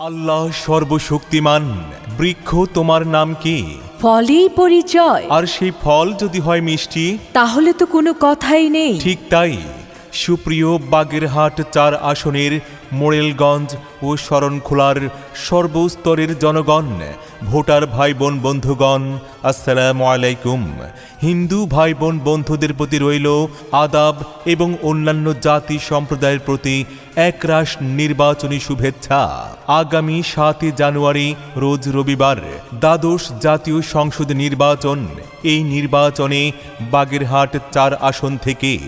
আল্লাহ সর্বশক্তিমান বৃক্ষ তোমার নাম কি? ফলেই পরিচয়। আর সেই ফল যদি হয় মিষ্টি? তাহলে তো কোনো কথাই নেই। ঠিক তাই সুপ্রিয় বাগেরহাট চার আসনের মোড়েলগঞ্জ ও শরণখোলার সর্বস্তরের জনগণ, ভোটার ভাই বোন বন্ধুগণ, আসসালামু আলাইকুম। হিন্দু ভাই বোন বন্ধুদের প্রতি রইল আদাব এবং অন্যান্য জাতি সম্প্রদায়ের প্রতি একরাশ নির্বাচনী শুভেচ্ছা। আগামী সাতই জানুয়ারি, রোজ রবিবার, দ্বাদশ জাতীয় সংসদ নির্বাচন। এই নির্বাচনে বাগেরহাট চার আসন থেকে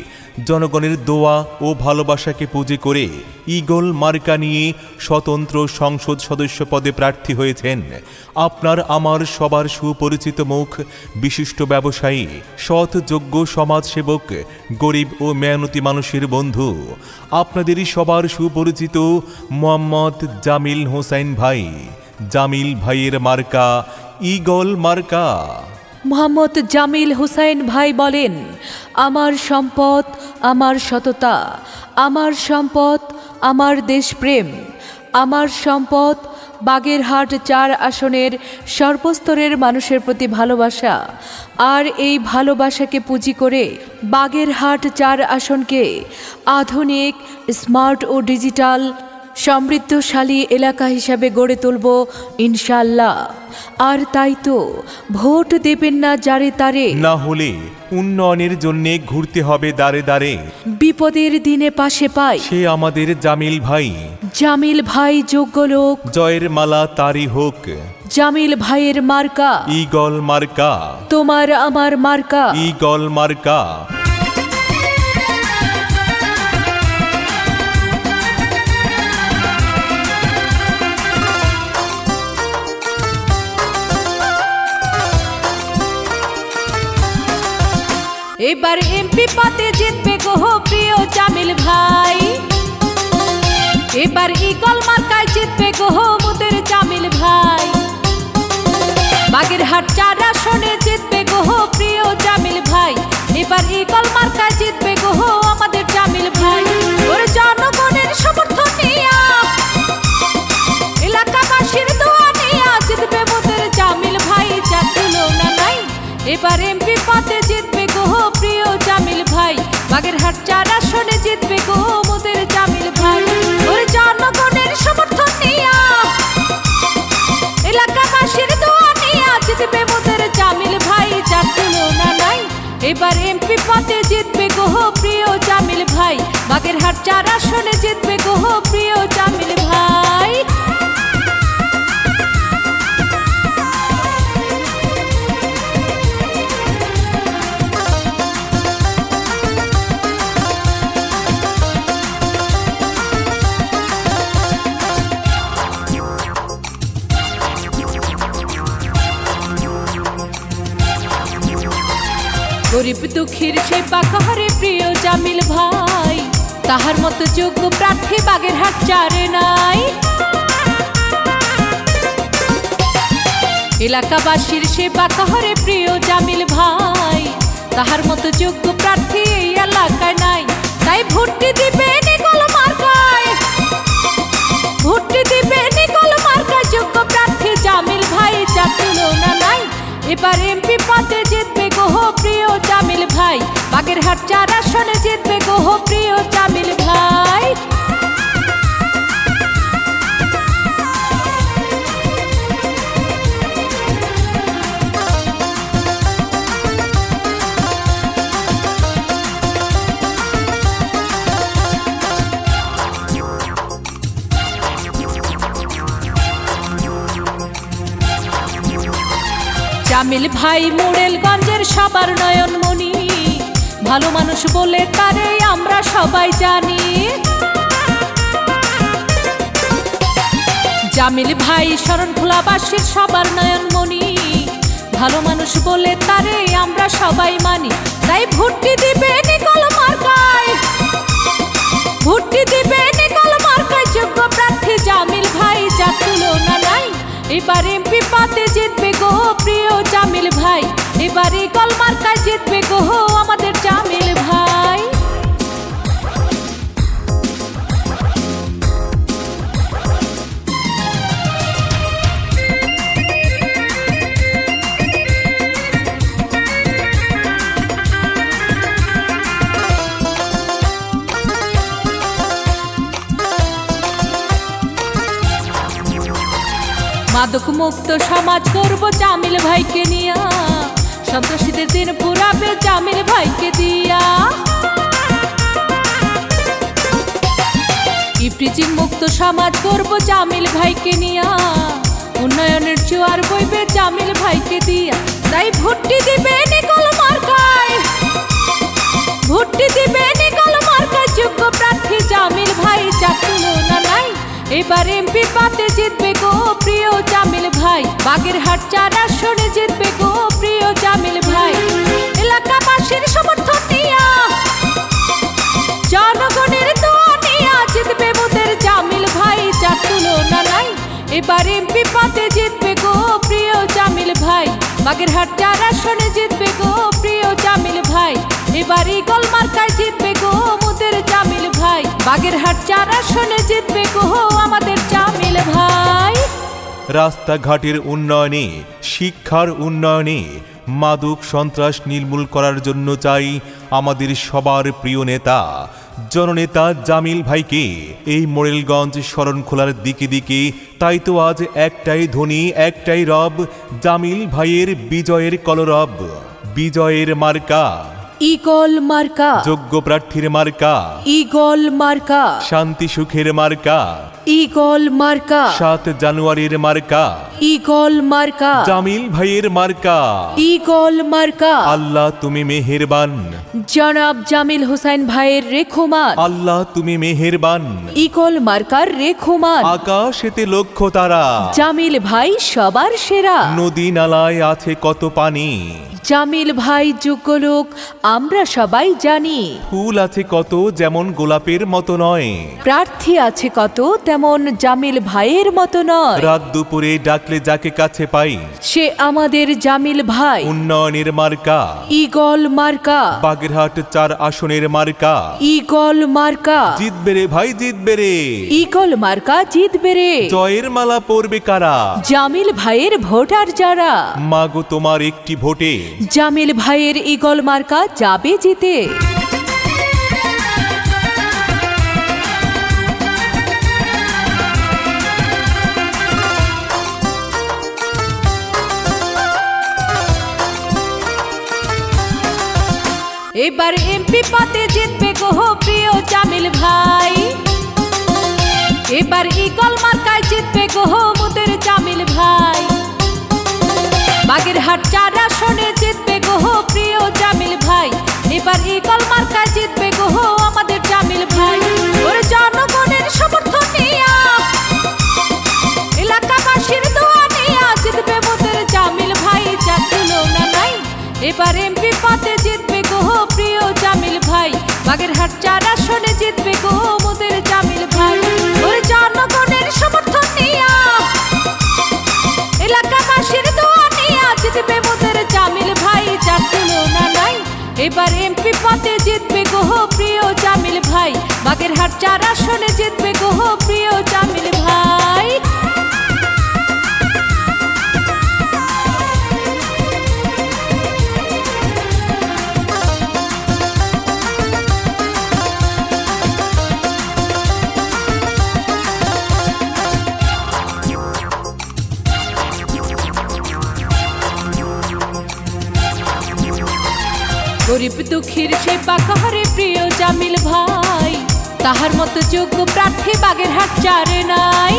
জনগণের দোয়া ও ভালোবাসাকে পুঁজি করে ইগল মার্কা নিয়ে স্বতন্ত্র সংসদ সদস্য পদে প্রার্থী হয়েছেন আপনার আমার সবার সুপরিচিত মুখ, বিশিষ্ট ব্যবসায়ী সৎ যোগ্য সমাজসেবক, গরিব ও মেহনতি মানুষের বন্ধু, আপনাদেরই সবার সুপরিচিত মোহাম্মদ জামিল হোসাইন ভাই, জামিল ভাইয়ের মার্কা ইগল মার্কা। মোহাম্মদ জামিল হুসাইন ভাই বলেন, আমার সম্পদ, আমার সততা, আমার সম্পদ, আমার দেশপ্রেম, আমার সম্পদ বাগেরহাট চার আসনের সর্বস্তরের মানুষের প্রতি ভালোবাসা। আর এই ভালোবাসাকে পুঁজি করে বাগেরহাট চার আসনকে আধুনিক, স্মার্ট ও ডিজিটাল সমৃদ্ধশালী এলাকা হিসাবে গড়ে তুলব ইনশাল্লাহ আর তাই তো ভোট দেবেন না যারে তারে। না হলে উন্নয়নের জন্য ঘুরতে হবে দাঁড়ে দাঁড়ে বিপদের দিনে পাশে পাই। সে আমাদের জামিল ভাই। জামিল ভাই যোগ্য লোক। জয়ের মালা তারি হোক। জামিল ভাইয়ের মার্কা। ইগল মার্কা। তোমার আমার মার্কা। ইগল মার্কা। এবার এমপি পদে জিতবে গো প্রিয় জামিল ভাই। এবার ইগল মার্কায় জিতবে গো মুদের জামিল ভাই। বাগেরহাট চার আসনে জিতবে গো প্রিয় জামিল ভাই। এবার ইগল মার্কায় জিতবে গো আমাদের জামিল ভাই। ওর জনগণের সমর্থন এলাকাবাসীর দোয়া নিয়া জিতবে মোদের জামিল ভাই। যা তুলনা নাই, এবার বাগেরহাট চার আসনে জিতবে গো মোদের জামিল ভাই। ওর জনগণের সমর্থন নিয়া এলাকাবাসীর দোয়া নিয়া জিতবে মোদের জামিল ভাই। যা তুলনা নাই, এবার এমপি পদে জিতবে গো প্রিয় জামিল ভাই। বাগেরহাট চার আসনে জিতবে গো প্রিয় জামিল ভাই। গরিব দুঃখীর সেবা করে প্রিয় জামিল ভাই, তাহার মতো যোগ্য প্রার্থী বাগের হাট চারে নাই। এলাকাবাসীর সেবা করে প্রিয় জামিল ভাই, তাহার মতো যোগ্য প্রার্থী এই এলাকায় নাই। তাই ভোটটি দিবে নিকল মার্কায়। ভোটটি দিবে নিকল মার্কায়, যোগ্য প্রার্থী জামিল ভাই যা তুলনা নাই। এবার এমপি পদে জিতবে গোহ জামিল ভাই। বাগেরহাট চার আসনে জিতবে গোহ প্রিয় জামিল ভাই। জামিল ভাই মুড়েলগঞ্জের সবার নয়ন নয়নমণি ভালো মানুষ বলে তারে আমরা সবাই জানি। জামিল ভাই শরণ শরণখোলাবাসীর সবার নয়ন নয়নমণি ভালো মানুষ বলে তারে আমরা সবাই মানি। তাই ভর্তি দিবে এবার এমপি পাতে জিতবে গো প্রিয় জামিল ভাই। এবারে ইগল মার্কায় জিতবে গো আমাদের মাদক মুক্ত সমাজ করব জামিল ভাইকে নিয়া। সন্ত্রাসীদের দিন পুরাবে জামিল ভাইকে দিয়া। ইফটিজিং মুক্ত সমাজ করব জামিল ভাইকে নিয়া। উন্নয়নের জোয়ার বইবে জামিল ভাইকে দিয়া। তাই ভর্তি দিবে নিকল মার্কায়। ভর্তি দিবে নিকল মার্কায়, যোগ্য প্রার্থী জামিল এবার এমপি পাতে জিতবে গো প্রিয় জামিল ভাই। বাগেরহাট চার আসনে জিতবে গো প্রিয় জামিল ভাই। এলাকাবাসীর সমর্থন নিয়া জনগণের দোয়া নিয়া জিতবে মোদের জামিল ভাই যা তুলনা নাই। এবার এমপি পাতে জিতবে গো প্রিয় জামিল ভাই। বাগেরহাট চার আসনে জিতবে গো প্রিয় জামিল ভাই। এবার ইগল মার্কায় জিতবে গো মোদের জামিল ভাই। বাগেরহাট চার আসনে জিতবে গো রাস্তাঘাটের উন্নয়নে, শিক্ষার উন্নয়নে মাদক সন্ত্রাস নির্মূল করার জন্য চাই আমাদের সবার প্রিয় নেতা, জননেতা জামিল ভাইকে। এই মোরেলগঞ্জ শরণখোলার দিকে দিকে, তাই তো আজ একটাই ধ্বনি, একটাই রব, জামিল ভাইয়ের বিজয়ের কলরব। বিজয়ের মার্কা। ইগল মার্কা। যোগ্য প্রার্থীর মার্কা। ইগল মার্কা। শান্তি সুখের মার্কা। ইগল মার্কা। সাত জানুয়ারির মার্কা। ইগল মার্কা। জামিল ভাইয়ের মার্কা। ইগল মার্কা। আল্লাহ তুমি মেহেরবান। জনাব জামিল হোসেন ভাইয়ের রেখোমান। আল্লাহ তুমি মেহেরবান। ইগল মার্কার রেখোমান। আকাশেতে লক্ষ্য তারা। জামিল ভাই সবার সেরা। নদী নালায় আছে কত পানি। জামিল ভাই যোগ্য লোক আমরা সবাই জানি। ফুল আছে কত যেমন গোলাপের মতো নয়। প্রার্থী আছে কত তেমন জামিল ভাইয়ের মতো নয়। রাত দুপুরে ডাকলে যাকে কাছে পাই। সে আমাদের জামিল ভাই। উন্নয়নের মার্কা। ইগল মার্কা। বাগেরহাট চার আসনের মার্কা। ইগল মার্কা। জিতবে রে ভাই জিতবে রে। ইগল মার্কা জিতবে রে। জয়ের মালা পরবে কারা? জামিল ভাইয়ের ভোটার যারা। মাগো তোমার একটি ভোটে। জামিল ভাইয়ের ইগল মার্কা যাবে জিতে এবার এমপি পদে জিতবে গো প্রিয় জামিল ভাই। এবার ইগল মার্কায় জিতবে গো মোদের জামিল ভাই। বাগেরহাট চার আসনে জিতবে গো প্রিয় জামিল ভাই, এবার ইগল মার্কা জিতবে গোহো আমাদের জামিল ভাই। ওর জনগণের সমর্থন নিয়া এলাকাবাসীর দোয়া নিয়া জিতবে মোদের জামিল ভাই যা তুলনা নাই। এবার এমপি পদে জিতবে গো প্রিয় জামিল ভাই। বাগেরহাট চার এবার এমপি পদে জিতবে গোহ প্রিয় জামিল ভাই। বাগেরহাট চার আসনে জিতবে গোহ প্রিয় জামিল ভাই। গরিব দুঃখীর সেবা করে প্রিয় জামিল ভাই। তাহার মতো যোগ্য প্রার্থী বাগের হাট চারে নাই।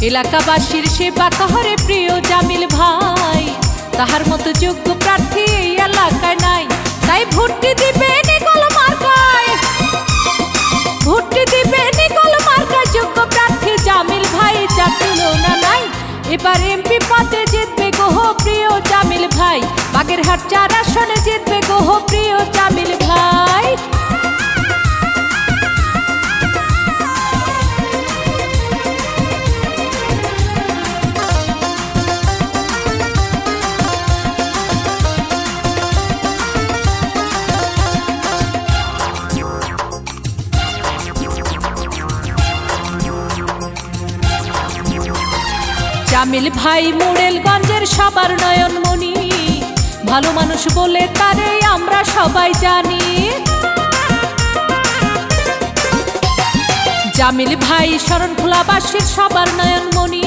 এলাকাবাসীর সেবা করে প্রিয় জামিল ভাই। তাহার মতো যোগ্য প্রার্থী এই এলাকায় নাই। তাই ভর্তি দিবে এবার এমপি পদে জিতবে ভাই। বাগেরহাট চার আসনে জিতবে গোহ প্রিয় চামিল ভাই। জামিল ভাই মোড়েলগঞ্জের সবার নয়নমণি। ভালো মানুষ বলে তারে আমরা সবাই জানি। জামিল ভাই শরণ খোলাবাসীর সবার নয়নমণি।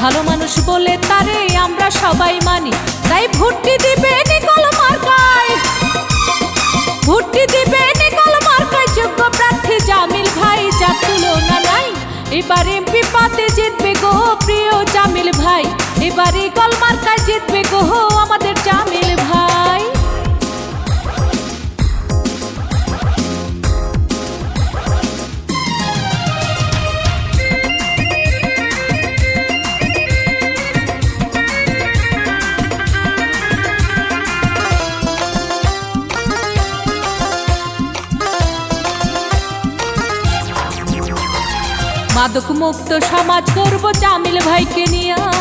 ভালো মানুষ বলে তারে আমরা সবাই এবারে কল মার্কায় জিতবে গো আমাদের জামিল ভাই। মাদক মুক্ত সমাজ করব জামিল ভাইকে নিয়া।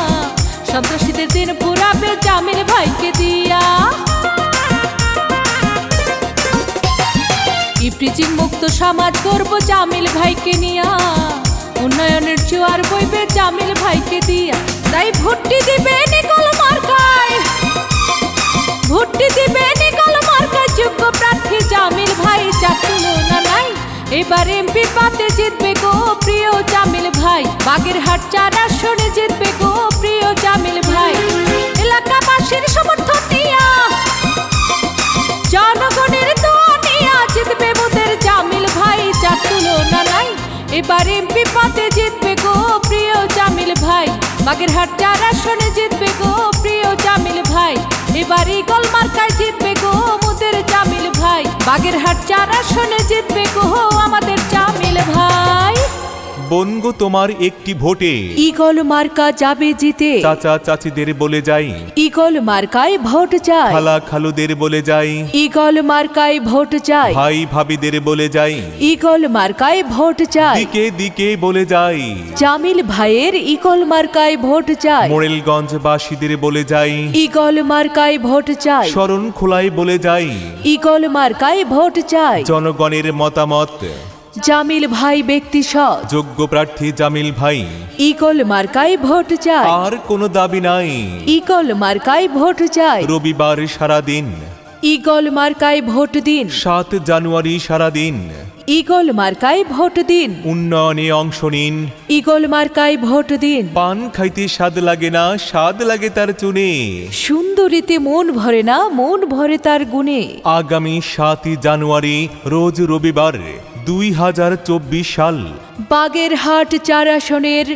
সন্ত্রাসীদের দিন পুরাবে জামিল ভাইকে দিয়া। ইপ্রিজিং মুক্ত সমাজ করব জামিল ভাইকে নিয়া। উন্নয়নের জোয়ার বইবে জামিল ভাইকে দিয়া। তাই ভর্তি দিবে নিকল মার্কায়। ভর্তি দিবে নিকল মার্কায়, যোগ্য প্রার্থী জামিল ভাই। যার তুলনা নাই, এবার এমপি পাতে জিতবে গো প্রিয় জামিল ভাই, বাগেরহাট চার আসনে জিতবে গো প্রিয় জামিল ভাই। এলাকাবাসীর সমর্থন নিয়া, জনগণের দোয়া জিতবে মোদের জামিল ভাই। যার তুলনা নাই, এবার এমপি পাতে জিতবে গো প্রিয় জামিল ভাই। বাগেরহাট চার আসনে জিতবে গো প্রিয় জামিল ভাই। এবার ইগল মার্কায় জিতবে গো মোদের জামিল ভাই। বাগেরহাট চার আসনে জিতবে গো আমাদের জামিল ভাই। বনগো তোমার একটি ভোটে। ইগল মার্কা যাবে জিতে। চাচা চাচিদের বলে যাই। ইগল মার্কায় ভোট চাই। খালা খালুদের বলে যাই। ইগল মার্কায় ভোট চাই। ভাই ভাবিদের বলে যাই। ইগল মার্কায় ভোট চাই। দিকে দিকে বলে যাই। জামিল ভাইয়ের ইগল মার্কায় ভোট চাই। মোড়েলগঞ্জ বাসীদের বলে যাই। ইগল মার্কায় ভোট চাই। শরণ খোলায় বলে যাই। ইগল মার্কায় ভোট চাই। জনগণের মতামত। জামিল ভাই ব্যক্তি সৎ। যোগ্য প্রার্থী জামিল ভাই। ইগল মার্কায় ভোট চাই। আর কোনো দাবি নাই। ইগল মার্কায় ভোট চাই। রবিবার সারাদিন। ইগল মার্কায় ভোট দিন। সাত জানুয়ারি সারাদিন। ইগল মার্কায় ভোট দিন। উন্নয়নে অংশ নিন। ইগল মার্কায় ভোট দিন। পান খাইতে স্বাদ লাগে না স্বাদ লাগে তার চুনে। সুন্দরীতে মন ভরে না মন ভরে তার গুণে। আগামী সাতই জানুয়ারি রোজ রবিবার। দুই হাজার চব্বিশ সাল। বাগেরহাট চার আসনের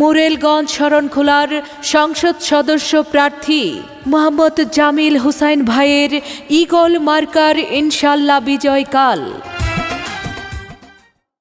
মুরেলগঞ্জ শরণখোলার সংসদ সদস্য প্রার্থী মোহাম্মদ জামিল হুসাইন ভাইয়ের ইগল মার্কার ইনশাল্লাহ বিজয়কাল।